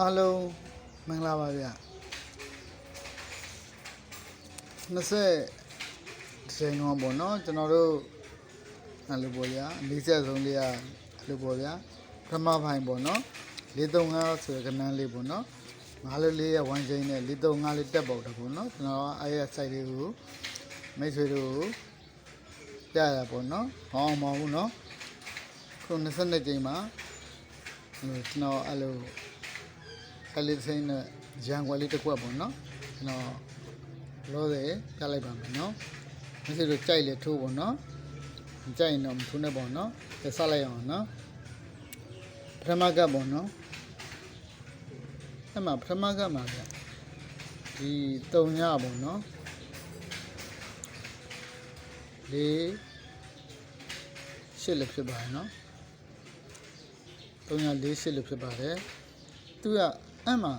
အားလုံးမင်္ဂလာပါဗျ20ချိန်တော့ပေါ့နော်ကျွန်တော်တို့အဲ့လိုပေါ့ဗျာအနည်းဆက်ဆုံးလေးကအဲ့လိုပေါ့ဗျာပထမပိုင်းပေါ့နော်435ဆိုတဲ့ကဏ္ဍလေးပေါ့နော်ငါးလေးလေးရဝမ်းချိန်နဲ့435လေးတက်ပေါက်တယ်ပေါ့နော်ကျွန်တော်အဲ့ရ site လေးကိုမိတ်ဆွေတို့ကိုပြရတာပေါ့နော်ဟောင်းမအောင်ဘူးနော်ခု22ချိန်မှာအဲ့လိုကျွန်တော်အဲ့လို ခလေးစိမ့်နဲ့ရန်ကွက်လေးတစ်ခွက်ပေါ့နော်ကျွန်တော်လောတယ်ပြလိုက်ပါမယ်နော်မရှိလို့ကြိုက်လေထိုးပေါ့နော်မကြိုက်ရင်တော့မထိုးနဲ့ပေါ့နော်ဆက်ဆက်လိုက်အောင်နော်ပထမကပ်ပေါ့နော်အဲ့မှာပထမကပ်မှာဗျဒီတုံညပေါ့နော်လေးရှစ်လည်းဖြစ်ပါတယ်နော်တုံညလေးရှစ်လည်းဖြစ်ပါတယ်သူက အဲ့မှာ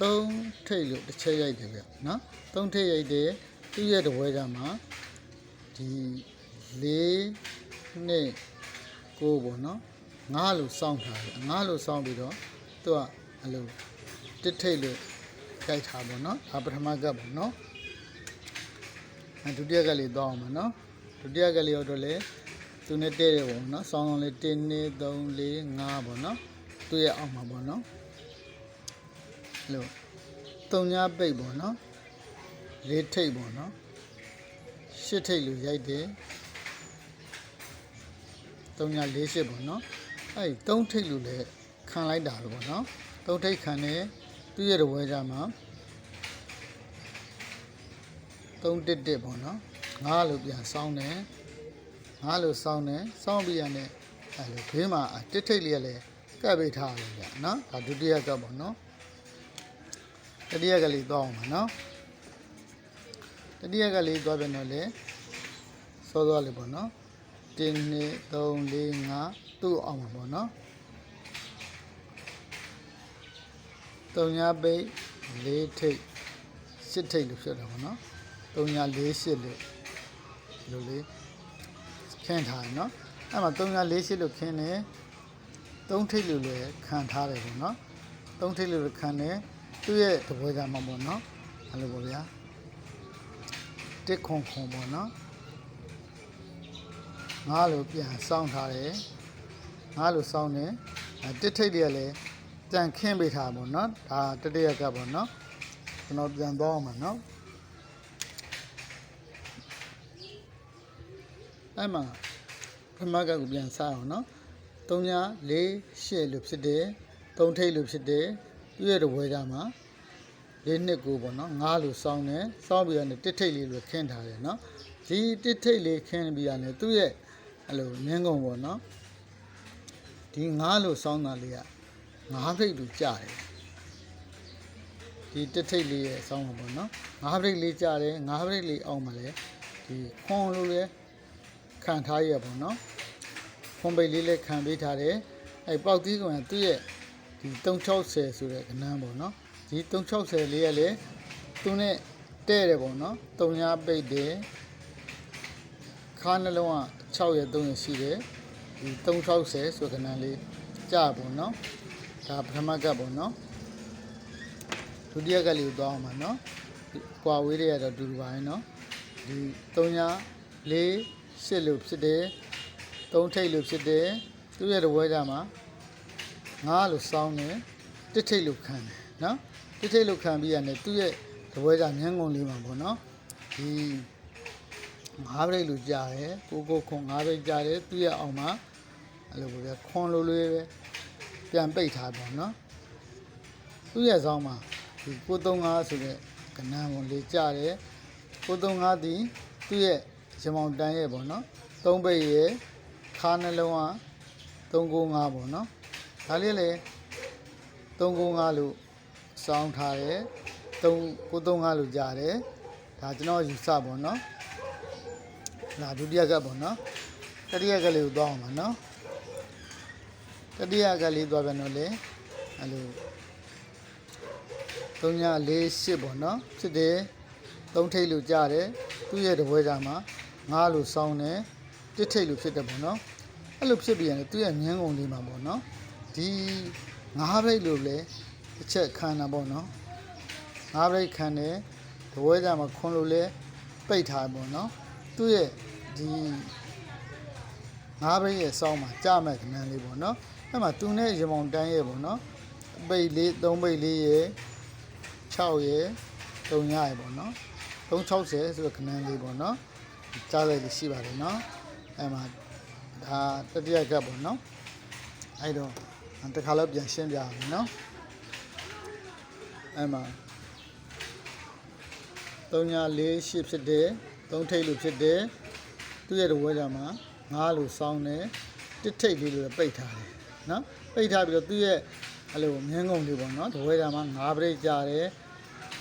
3ထိတ်လို့တစ်ချက်ရိုက်တယ်ဗျနော်3ထိတ်ရိုက်တယ်သူ့ရဲ့တပွဲကြမှာဒီ၄နှစ်ကိုပေါ့နော်ငါးလို့စောင်းထားတယ်ငါးလို့စောင်းပြီးတော့သူကအဲ့လိုတစ်ထိတ်လို့ရိုက်ထားပေါ့နော်ဒါပထမကပ်ပေါ့နော်အဲဒုတိယကပ်လေးသွားအောင်ပါနော်ဒုတိယကပ်လေးတော့လေသူနဲ့တဲ့တယ်ပေါ့နော်စောင်းလုံးလေး1 2 3 4 5ပေါ့နော်သူ့ရဲ့အောက်မှာပေါ့နော် လို့တုံညာပိတ်ပေါ့နော်လေးထိတ်ပေါ့နော်ရှစ်ထိတ်လို့ရိုက်တယ်တုံညာလေးရှစ်ပေါ့နော်အဲ့ဒီသုံးထိတ်လို့လည်းခံလိုက်တာပဲပေါ့နော်သုံးထိတ်ခံတယ်သူ့ရဲ့တဝဲကြမှာသုံးတစ်တစ်ပေါ့နော်ငါးလို့ပြန်စောင်းတယ်ငါးလို့စောင်းတယ်စောင်းပြီးရတဲ့အဲ့လိုဘေးမှာတစ်ထိတ်လေးကလည်းကပ်ပိတ်ထားတယ်ဗျနော်ဒါဒုတိယကပ်ပေါ့နော် တတိယကလေးသွားအောင်ပါနော်တတိယကလေးသွားပြန်တော့လေစောစောလေးပေါ့နော်1 2 3 4 5သူ့အောင်ပါပေါ့နော်တုံညာပိတ်၄ထိတ်၈ထိတ်လို့ဖြစ်တာပေါ့နော်တုံညာ၄၈လို့လို့လေးခင်းထားတယ်နော်အဲ့မှာတုံညာ၄၈လို့ခင်းတယ်၃ထိတ်လို့လည်းခံထားတယ်ပေါ့နော်၃ထိတ်လို့လည်းခံတယ် သူ့ရဲ့တပွဲကြမှာပေါ့နော်အဲ့လိုပေါ့ဗျာတစ်ခွန်ခွန်ပေါ့နော်ငါလိုပြန်စောင်းထားတယ်ငါလိုစောင်းတယ်အဲတစ်ထိတ်တွေကလည်းပြန်ခင်းပေးထားပါပေါ့နော်ဒါတတိယကပေါ့နော်ကျွန်တော်ပြန်သွားအောင်ပါနော်အဲ့မှာပထမကကိုပြန်စားအောင်နော်3ည4 8လို့ဖြစ်တယ်3ထိတ်လို့ဖြစ်တယ် ပြည့်ရတဲ့ဝဲကြမှာလေးနှစ်ကိုပေါ့နော်ငါးလို့စောင်းတယ်စောင်းပြီးတော့တစ်ထိတ်လေးလို့ခင်းထားတယ်နော်ဒီတစ်ထိတ်လေးခင်းပြီးရတယ်သူ့ရဲ့အဲ့လိုငင်းကုန်ပေါ့နော်ဒီငါးလို့စောင်းတာလေးကငါးဖိတ်လို့ကြားတယ်ဒီတစ်ထိတ်လေးရဲ့စောင်းမှာပေါ့နော်ငါးဖိတ်လေးကြားတယ်ငါးဖိတ်လေးအောက်မှာလဲဒီခွန်လို့လဲခံထားရပေါ့နော်ခွန်ပိတ်လေးလည်းခံပေးထားတယ်အဲ့ပေါက်သီးကောင်ကသူ့ရဲ့ ဒီ360ဆိုတဲ့ကဏ္ဍပေါ့နော်ဒီ360လေးရလေသူနဲ့တဲ့တယ်ပေါ့နော်တုံညာပိတ်တယ်ခါနှလုံးက6ရက်3ရက်ရှိတယ်ဒီ360ဆိုကဏ္ဍလေးကြာပေါ့နော်ဒါပထမကပ်ပေါ့နော်ဒုတိယကပ်လေးကိုသွားအောင်ပါနော်ကွာဝေးတွေကတော့တူတူပါရင်နော်ဒီ3ညာ4 8လို့ဖြစ်တယ်3ထိတ်လို့ဖြစ်တယ်သူ့ရဲ့တပွဲကြမှာ 9လို့စောင်းတယ်တစ်ထိတ်လို့ခံတယ်နော်တစ်ထိတ်လို့ခံပြီးရတယ်သူ့ရဲ့တပွဲကြညံငုံလေးမှာပေါ့နော်ဒီငါးပိတ်လို့ကြားတယ်ကိုကိုခွန်ငါးပိတ်ကြားတယ်သူ့ရဲ့အောင်မှာအဲ့လိုပဲဗျခွန်လိုလေးပဲပြန်ပိတ်ထားပါနော်သူ့ရဲ့ဆောင်းမှာဒီ935ဆိုတဲ့ကဏ္ဍပုံလေးကြားတယ်935ဒီသူ့ရဲ့ရမောင်တန်းရဲ့ပေါ့နော်သုံးပိတ်ရဲ့ခါနှလုံးက395ပေါ့နော် ဒါလေးလေ395လို့စောင်းထားတယ်3935လို့ကြားတယ်ဒါကျွန်တော်ယူဆပေါ့နော်ဒါဒုတိယကပ်ပေါ့နော်တတိယကပ်လေးကိုသွားအောင်ပါနော်တတိယကပ်လေးသွားပြန်တော့လေအဲ့လို3948ပေါ့နော်ဖြစ်တယ်3ထိတ်လို့ကြားတယ်သူ့ရဲ့တပွဲကြမှာ9လို့စောင်းတယ်တစ်ထိတ်လို့ဖြစ်တယ်ပေါ့နော်အဲ့လိုဖြစ်ပြီးရင်သူ့ရဲ့မြင်းကုန်လေးမှာပေါ့နော် ဒီငါးဘိတ်လို့လဲတစ်ချက်ခံတာပေါ့နော်ငါးဘရိတ်ခံတယ်တပွဲကြမှာခွန်လို့လဲပိတ်ထားပေါ့နော်သူ့ရဲ့ဒီငါးဘရိတ်ရဲ့စောင်းမှာကြာမဲ့ခဏလေးပေါ့နော်အဲ့မှာသူနဲ့ရေမောင်တန်းရဲ့ပေါ့နော်ပိတ်လေး၃ပိတ်လေးရဲ့6ရဲ့3ရရဲ့ပေါ့နော်360ဆိုတော့ခဏလေးပေါ့နော်ကြားလိုက်လို့ရှိပါတယ်နော်အဲ့မှာဒါတတိယကပ်ပေါ့နော်အဲ့တော့ တခါတော့ပြန်ရှင်းပြရမယ်နော်အဲ့မှာ3ညာ4 8ဖြစ်တယ်3ထိပ်လို့ဖြစ်တယ်သူ့ရဲ့တဝဲကြမှာ9လို့စောင်းတယ်တစ်ထိပ်လေးလို့ပိတ်ထားတယ်နော်ပိတ်ထားပြီးတော့သူ့ရဲ့အဲ့လိုမြင်းကုံလေးပေါ့နော်တဝဲကြမှာ9ပရိတ်ကြတယ်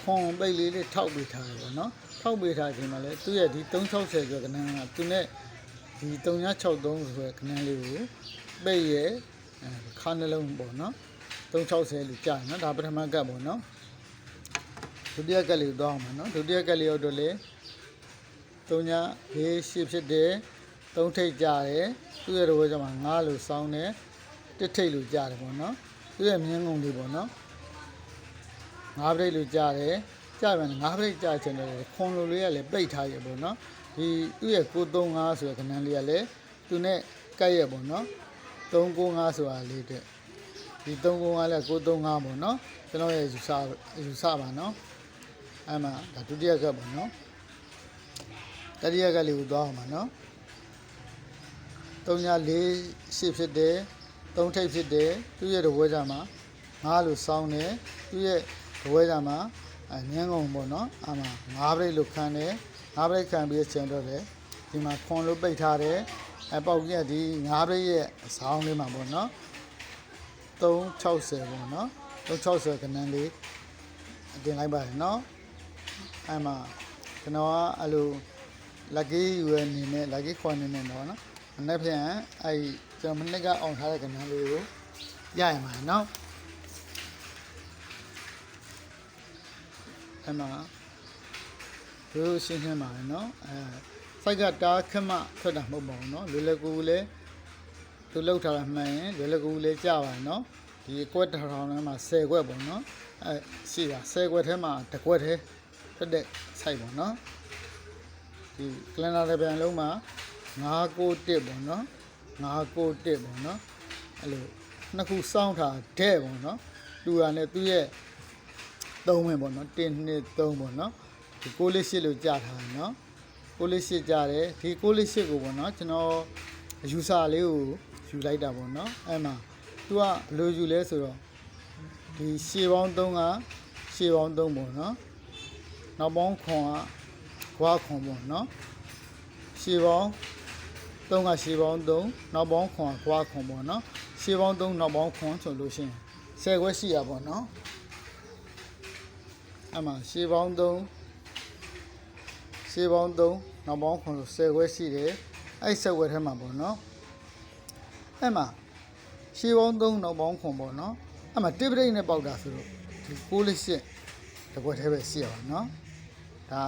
ခွန်ပိတ်လေးလေးထောက်ပေးထားတယ်ပေါ့နော်ထောက်ပေးထားခြင်းမှာလဲသူ့ရဲ့ဒီ360ဆိုတဲ့ကဏ္ဍကသူနဲ့ဒီ3963ဆိုတဲ့ကဏ္ဍလေးကိုပိတ်ရဲ့အဲ ခါနှလုံးပေါ့နော်360လို့ကြာတယ်နော်ဒါပထမကပ်ပေါ့နော်ဒုတိယကပ်လေးကိုသွားအောင်ပါနော်ဒုတိယကပ်လေးရောက်တော့လေ3ညာ4 8ဖြစ်တယ်3ထိပ်ကြာတယ်သူ့ရဲ့တော့ကျမှ9လို့စောင်းတယ်တစ်ထိပ်လို့ကြာတယ်ပေါ့နော်သူ့ရဲ့မြင်းငုံလေးပေါ့နော်9ပြိတ်လို့ကြာတယ်ကြာပြန်9ပြိတ်ကြာချင်တယ်ခွန်လိုလေးကလည်းပိတ်ထားရပေါ့နော်ဒီသူ့ရဲ့935ဆိုတဲ့ခဏလေးကလည်းသူနဲ့ကပ်ရပေါ့နော် 395ဆိုတာလေးတဲ့ဒီ395လည်း935ပေါ့နော်ကျွန်တော်ရဲ့ယူဆယူဆပါနော်အဲ့မှာဒါဒုတိယကပ်ပေါ့နော်တတိယကပ်လေးကိုသွားအောင်ပါနော်3ညာ4 8ဖြစ်တယ်3ထိပ်ဖြစ်တယ်သူ့ရဲ့တဝဲကြမှာ9လို့စောင်းတယ်သူ့ရဲ့တဝဲကြမှာအငင်းကုန်ပေါ့နော်အမှ9ဘရိတ်လို့ခံတယ်9ဘရိတ်ခံပြီးချင်တော့တယ်ဒီမှာခွန်လို့ပိတ်ထားတယ် အပေါက်ကြီးကဒီ9ဘရိတ်ရဲ့အဆောင်လေးမှာပေါ့နော်360ပေါ့နော်360ကနန်းလေးအတင်လိုက်ပါတယ်နော်အဲ့မှာကျွန်တော်ကအဲ့လို lucky ယူရနေနဲ့ lucky ခွန်နေနေတော့နော်မနေ့ပြန်အဲ့ကျွန်တော်မနေ့ကအောင်ထားတဲ့ကနန်းလေးကိုရရမှာနော်အဲ့မှာရိုးရှင်းရှင်းပါလေနော်အဲ စိုက်ကတားခက်မှထွက်တာမဟုတ်ပါဘူးနော်လွယ်လွယ်ကူကူလေးသူလောက်ထားတာမှန်ရင်လွယ်လွယ်ကူကူလေးကြပါနော်ဒီကွက်တစ်ထောင်ထဲမှာ10ကွက်ပေါ့နော်အဲရှိတာ10ကွက်ထဲမှာတစ်ကွက်ထဲထွက်တဲ့စိုက်ပေါ့နော်ဒီကလန်နာတစ်ပြန်လုံးမှာ9ကို1ပေါ့နော်9ကို1ပေါ့နော်အဲ့လိုနှစ်ခုစောင်းထားတဲ့ပေါ့နော်တူတာနဲ့သူ့ရဲ့သုံးဝင်ပေါ့နော်1 2 3ပေါ့နော်ဒီ6လေး8လို့ကြာထားတယ်နော် 6လေး8ကြာတယ်ဒီ6လေး8ကိုပေါ့နော်ကျွန်တော်ယူဆလေးကိုယူလိုက်တာပေါ့နော်အဲ့မှာသူကဘယ်လိုယူလဲဆိုတော့ဒီရှေးပေါင်း3ကရှေးပေါင်း3ပေါ့နော်နောက်ပေါင်းခွန်ကခွာခွန်ပေါ့နော်ရှေးပေါင်း3ကရှေးပေါင်း3နောက်ပေါင်းခွန်ကခွာခွန်ပေါ့နော်ရှေးပေါင်း3နောက်ပေါင်းခွန်ဆိုလို့ရှိရင်10ခွဲရှိရပေါ့နော်အမှရှေးပေါင်း3 ရှေးပေါင်း3နောက်ပေါင်း9ဆို10ခွဲရှိတယ်အဲ့10ခွဲထဲမှာပေါ့နော်အဲ့မှာရှေးပေါင်း3နောက်ပေါင်း9ပေါ့နော်အဲ့မှာတိပရိတ်နဲ့ပေါက်တာဆိုတော့ဒီ6လေးရှစ်တကွက်ထဲပဲရှိရပါနော်ဒါ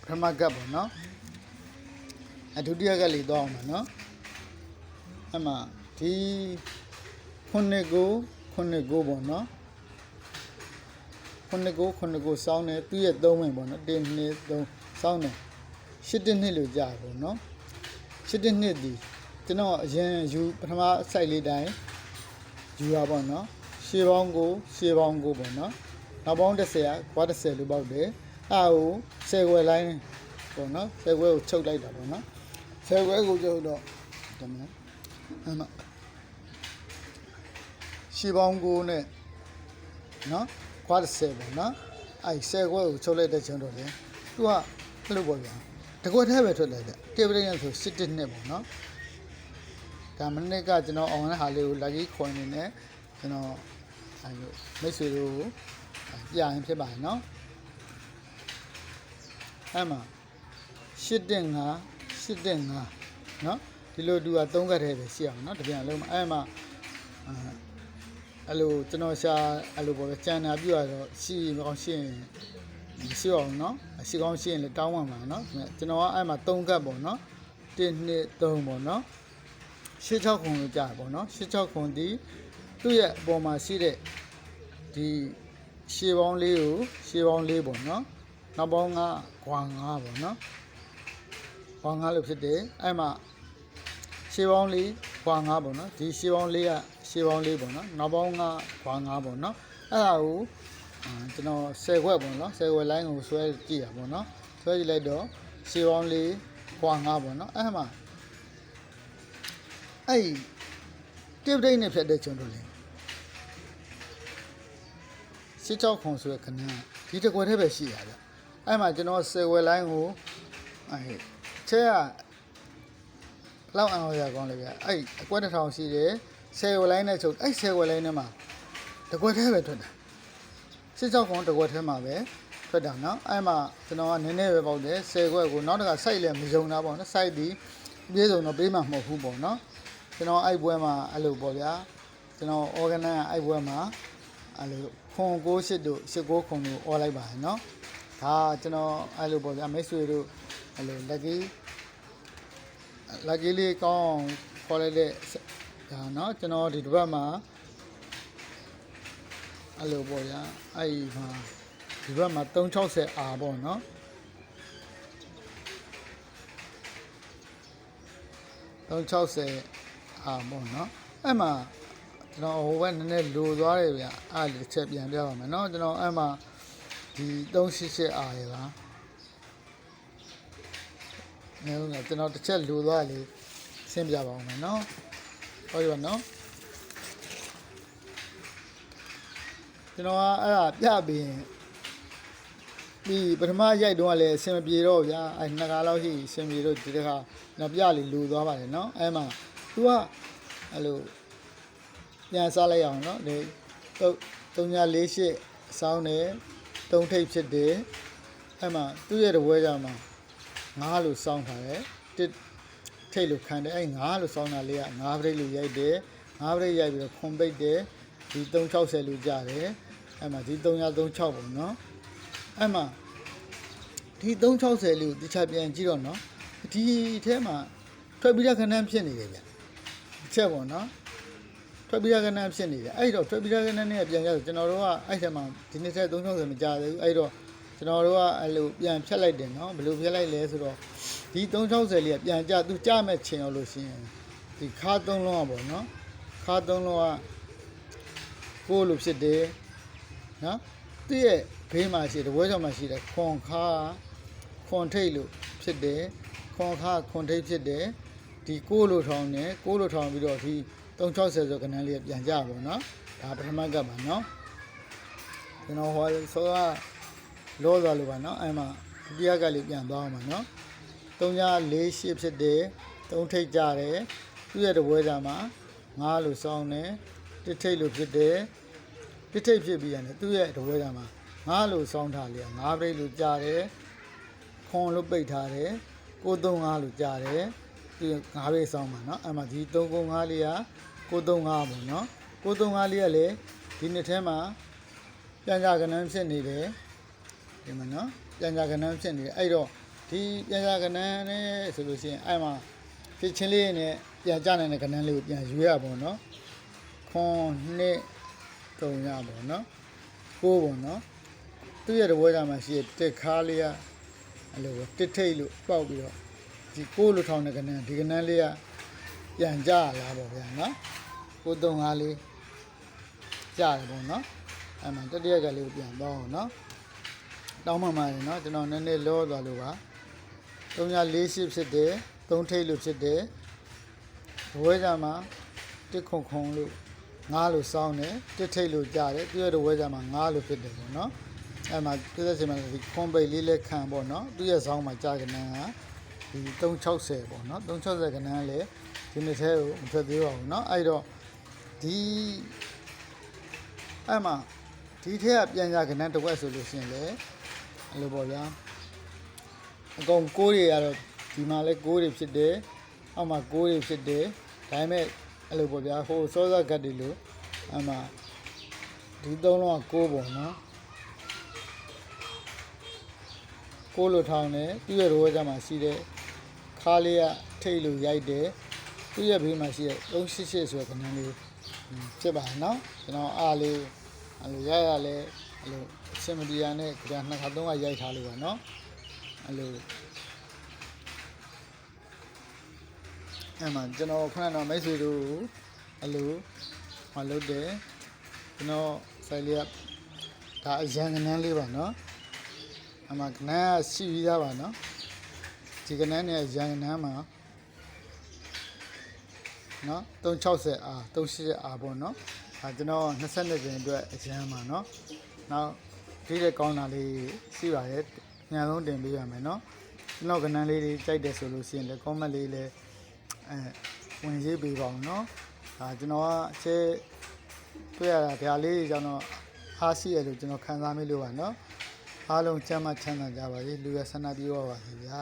ပထမကပ်ပေါ့နော်အဒုတိယကပ်လေးတော့အောင်ပါနော်အဲ့မှာဒီခုနှစ်ကိုခုနှစ်ကိုပေါ့နော်ခုနှစ်ကိုခုနှစ်ကိုစောင်းတယ်သူ့ရဲ့သုံးဝင်ပေါ့နော်1 2 3စောင်းတယ် ရှစ်တစ်နှစ်လို့ကြာပေါ့နော်ရှစ်တစ်နှစ်ဒီကျွန်တော်အရင်ယူပထမ site လေးတိုင်းယူရပါတော့ရှေးပေါင်းကိုရှေးပေါင်းကိုပေါ့နော်နောက်ပေါင်း30ကကွာ30လို့ပေါက်တယ်အဲဟို10ခွဲလိုင်းပေါ့နော်10ခွဲကိုချုပ်လိုက်တာပေါ့နော်10ခွဲကိုချုပ်တော့တမန်အဲ့မှာရှေးပေါင်းကိုနဲ့နော်ခွား30ပေါ့နော်အဲ့10ခွဲကိုချုပ်လိုက်တဲ့ချိန်တော့လေသူကအဲ့လိုပေါ့ဗျာ တကွက်ထဲပဲထွက်လိုက်တဲ့တေပရိယန်ဆို7နှစ်ပေါ့နော်ဒါမနေ့ကကျွန်တော်အောင်တဲ့ဟာလေးကို lucky coin နေနဲ့ကျွန်တော်အဲ့လိုမိတ်ဆွေတို့ကိုပြရင်ဖြစ်ပါတယ်နော်အဲ့မှာ7တင်5 7တင်5နော်ဒီလိုတူက3ကတ်ထဲပဲရှိအောင်နော်တပြန်လုံးမှာအဲ့မှာအာအဲ့လိုကျွန်တော်ရှာအဲ့လိုပေါ့ပဲကြံတာပြရတော့ရှိမကောင်းရှင်း ရှိအောင်နော်ရှိကောင်းရှင်းလေတောင်းပါမှာနော်ကျွန်တော်ကအဲ့မှာ3ကတ်ပေါ့နော်1 2 3ပေါ့နော်86ခုလို့ကြားပေါ့နော်86ခုဒီသူ့ရဲ့အပေါ်မှာရှိတဲ့ဒီရှေးပေါင်းလေးကိုရှေးပေါင်းလေးပေါ့နော်နောက်ပေါင်းကခွာ9ပေါ့နော်ခွာ9လို့ဖြစ်တယ်အဲ့မှာရှေးပေါင်းလေးခွာ9ပေါ့နော်ဒီရှေးပေါင်းလေးကရှေးပေါင်းလေးပေါ့နော်နောက်ပေါင်းကခွာ9ပေါ့နော်အဲ့ဒါကိုအာ ကျွန်တော်10ခွက်ပေါ့နော်10ခွက်လိုင်းကိုဆွဲကြည့်ရပေါ့နော်ဆွဲကြည့်လိုက်တော့ရှေးပေါင်းလေးခွာ9ပေါ့နော်အဲ့မှာအဲ့တိပ္ပိနဲ့ဖြတ်တဲ့ကျွန်တော်လေးရှစ်ချောက်ခွန်ဆိုတဲ့ခဏဒီတစ်ခွက်တည်းပဲရှိရဗျအဲ့မှာကျွန်တော်ဆယ်ဝယ်လိုင်းကိုအဲချဲကလောက်အောင်ရကောင်းလေဗျအဲ့အကွက်တစ်ထောင်ရှိတယ်ဆယ်ဝယ်လိုင်းနဲ့ချုပ်အဲ့ဆယ်ဝယ်လိုင်းနဲ့မှာတစ်ခွက်တည်းပဲထွက်တာ ရှစ်ချောက်ခွန်တစ်ခွက်တည်းမှာပဲထွက်တာနော်အဲ့မှာကျွန်တော်ကနည်းနည်းပဲပေါက်တယ်ဆယ်ခွက်ကိုနောက်တစ်ခါစိုက်လည်းမယုံတာပေါ့နော်စိုက်ပြီးပြေဆုံးတော့ပေးမှမဟုတ်ဘူးပေါ့နော်ကျွန်တော်အဲ့ပွဲမှာအဲ့လိုပေါ့ဗျာကျွန်တော် organ အဲ့ပွဲမှာ အဲ့လိုခွန်ကိုရှစ်တို့ရှစ်ကိုခွန်တို့អော်လိုက်ပါတယ်เนาะဒါကျွန်တော်အဲ့လိုပေါ့ဗျာမိတ်ဆွေတို့အဲ့လိုလက်ကီလက်ကီလေးကောင်းအောင်ခေါ်လိုက်တဲ့ဒါเนาะကျွန်တော်ဒီတစ်ပတ်မှာ အဲ့လိုပေါ့ဗျာအဲ့ဒီမှာဒီဘက်မှာ 360R ပေါ့နော်360အာပေါ့နော်အဲ့မှာကျွန်တော်ဟိုဘက်နည်းနည်းလိုသွားတယ်ဗျအဲ့ဒီတစ်ချက်ပြန်ပြပါမယ်နော်ကျွန်တော်အဲ့မှာဒီ388အာရပါနေဦးကကျွန်တော်တစ်ချက်လိုသွားလေဆင်းပြပါအောင်မယ်နော်ဟုတ်ပြီပါနော် ကျွန်တော်ကအဲ့ဒါပြပြီးပြီးပထမရိုက်တော့လည်းအဆင်မပြေတော့ဗျာအဲ့နှစ်ခါလောက်ရှိအဆင်ပြေတော့ဒီတစ်ခါတော့ပြလေလူသွားပါတယ်နော်အဲ့မှာ तू ကအဲ့လိုပြန်စားလိုက်အောင်နော်ဒီတုံးညာ၄ရှစ်စောင်းတယ်တုံးထိပ်ဖြစ်တယ်အဲ့မှာသူ့ရဲ့တပွဲကြမှာငါးလို့စောင်းထားတယ်တစ်ထိတ်လို့ခံတယ်အဲ့ငါးလို့စောင်းတာလေးကငါးပရိတ်လို့ရိုက်တယ်ငါးပရိတ်ရိုက်ပြီးတော့ခွန်ပိတ်တယ်ဒီ360လို့ကြတယ် အဲ့မှာဒီ336ပေါ့เนาะအဲ့မှာဒီ360လို့တခြားပြန်ကြည့်တော့เนาะဒီထဲမှာထွက်ပြီးတဲ့ခဏဖြစ်နေတယ်ဗျတစ်ချက်ပေါ့เนาะ ထွက်ပြီးရကနန်းဖြစ်နေတယ်အဲ့တော့ထွက်ပြီးရကနန်းနဲ့ပြန်ကြဆိုကျွန်တော်တို့ကအဲ့ထဲမှာဒီနေ့ဆက်360မကြသေးဘူးအဲ့တော့ကျွန်တော်တို့ကအဲ့လိုပြန်ဖြတ်လိုက်တယ်နော်ဘယ်လိုဖြတ်လိုက်လဲဆိုတော့ဒီ360လေးကပြန်ကြသူကြမဲ့ချင်အောင်လို့ရှိရင်ဒီခါသုံးလုံးอ่ะပေါ့နော်ခါသုံးလုံးอ่ะကိုလိုဖြစ်တယ် နော်သူ့ရဲ့ဘေးမှာရှိတယ်ဝဲချောင်းမှာရှိတယ်ခွန်ခါခွန်ထိတ်လို့ဖြစ်တယ်ခွန်ခါခွန်ထိတ်ဖြစ်တယ်ဒီကိုလိုထောင်နဲ့ကိုလိုထောင်ပြီးတော့ဒီ360ဆိုကနန်းလေးပြန်ကြပါတော့နော်ဒါပထမကပ်ပါနော်ကျွန်တော်ဟောဆိုတော့လောသွားလို့ပါနော်အဲ့မှာဒုတိယကပ်လေးပြန်သွားအောင်ပါနော်348ဖြစ်တယ်3ထိတ်ကြတယ်သူ့ရဲ့တပွဲကြမှာ9လို့စောင်းတယ်တစ်ထိတ်လို့ဖြစ်တယ် တစ်ထိတ်ဖြစ်ပြီးရတယ်သူ့ရဲ့တပွဲကြမှာ9လို့စောင်းထားလေ9ပြိတ်လို့ကြတယ်ခွန်လို့ပိတ်ထားတယ်935လို့ကြတယ်ဒီ9ပြိတ်စောင်းပါနော်အဲ့မှာဒီ395လေးက935ပေါ့နော်935လေးကလည်းဒီနှစ်ထဲမှာပြန်ကြကနန်းဖြစ်နေတယ်ဒီမှာနော်ပြန်ကြကနန်းဖြစ်နေတယ်အဲ့တော့ဒီပြန်ကြကနန်းနဲ့ဆိုလို့ရှိရင်အဲ့မှာဖြစ်ချင်းလေးနဲ့ပြန်ကြနိုင်တဲ့ကနန်းလေးကိုပြန်ရွေးရပါတော့နော်ခွန်နှစ် တုံရပါတော့နော်ကိုးပေါ့နော်သူ့ရဲ့တပွဲကမှရှိတဲ့တက်ခါလေးကအဲ့လိုတစ်ထိတ်လို့ပေါက်ပြီးတော့ဒီကိုးလို့ထောင်းတဲ့ကနန်းဒီကနန်းလေးကပြန်ကြလာပါဗျာနော်ကိုသုံးကားလေးကြားတယ်ပေါ့နော်အဲ့မှာတတိယကလေးကိုပြန်တော့အောင်နော်တောင်းမှမှတယ်နော်ကျွန်တော်နည်းနည်းလောသွားလို့ပါ348ဖြစ်တယ်3ထိတ်လို့ဖြစ်တယ်ဘဝကြမှာတစ်ခုံခုံလို့ 9လို့စောင်းတယ်တစ်ထိတ်လို့ကြားတယ်ပြီးတော့ဘဝကြမှာ9လို့ဖြစ်တယ်ပေါ့နော်အဲ့မှာပြည့်စက်ချိန်မှာဒီခွန်ပိတ်လေးလက်ခံပေါ့နော်သူ့ရဲ့စောင်းမှာကြားကနန်းကဒီ360ပေါ့နော်360ကနန်းလေဒီနှစ်ထဲကိုမထွက်သေးပါဘူးเนาะအဲ့တော့ဒီအဲ့မှာဒီထက်ကပြန်ကြကနန်းတစ်ဝက်ဆိုလို့ရှိရင်လေအဲ့လိုပေါ့ဗျာအကောင်ကိုးတွေကတော့ဒီမှာလဲကိုးတွေဖြစ်တယ်အောက်မှာကိုးတွေဖြစ်တယ်ဒါပေမဲ့ အဲ့လိုပေါ့ဗျာဟိုစောစောကတ်တွေလို့အဲ့မှာဒီသုံးလုံးကကိုးပုံနော်ကိုးလို့ထောင်းတယ်ပြည့်ရတော့ကြမှာရှိတယ်ခါလေးကထိတ်လို့ရိုက်တယ်သူ့ရဲ့ဘေးမှာရှိတဲ့388ဆိုတဲ့ခဏလေးဖြစ်ပါနော်ကျွန်တော်အားလေးအဲ့လိုရရလဲအဲ့လိုစင်မဒီယာနဲ့ကြံနှစ်ခါသုံးခါရိုက်ထားလို့ပါနော်အဲ့လို အဲ့မှာကျွန်တော်ခဏတော့မိတ်ဆွေတို့အဲ့လိုမလုပ်တယ်ကျွန်တော်ဆိုင်လေးကဒါအရန်ကနန်းလေးပါနော်အမှကနန်းကရှိပြီးသားပါနော်ဒီကနန်းနဲ့ရန်ကနန်းမှာနော်360အား380အားပေါ့နော်အဲကျွန်တော်22ကျင်းအတွက်အရန်ပါနော်နောက်ဒီတဲ့ကောင်းတာလေးရှိပါရဲ့ညလုံးတင်ပေးရမယ်နော်ကျွန်တော်ကနန်းလေးတွေကြိုက်တယ်ဆိုလို့ရှိရင်လည်း comment လေးလည်း အဲဝင်ရေးပေးပါအောင်နော်ဒါကျွန်တော်ကအချက်တွေ့ရတာဒါလေးတွေကျွန်တော်အားရှိရလို့ကျွန်တော်ခံစားမိလို့ပါနော်အားလုံးချမ်းသာချမ်းသာကြပါစေလူရဆန္ဒပြုပါပါစေဗျာ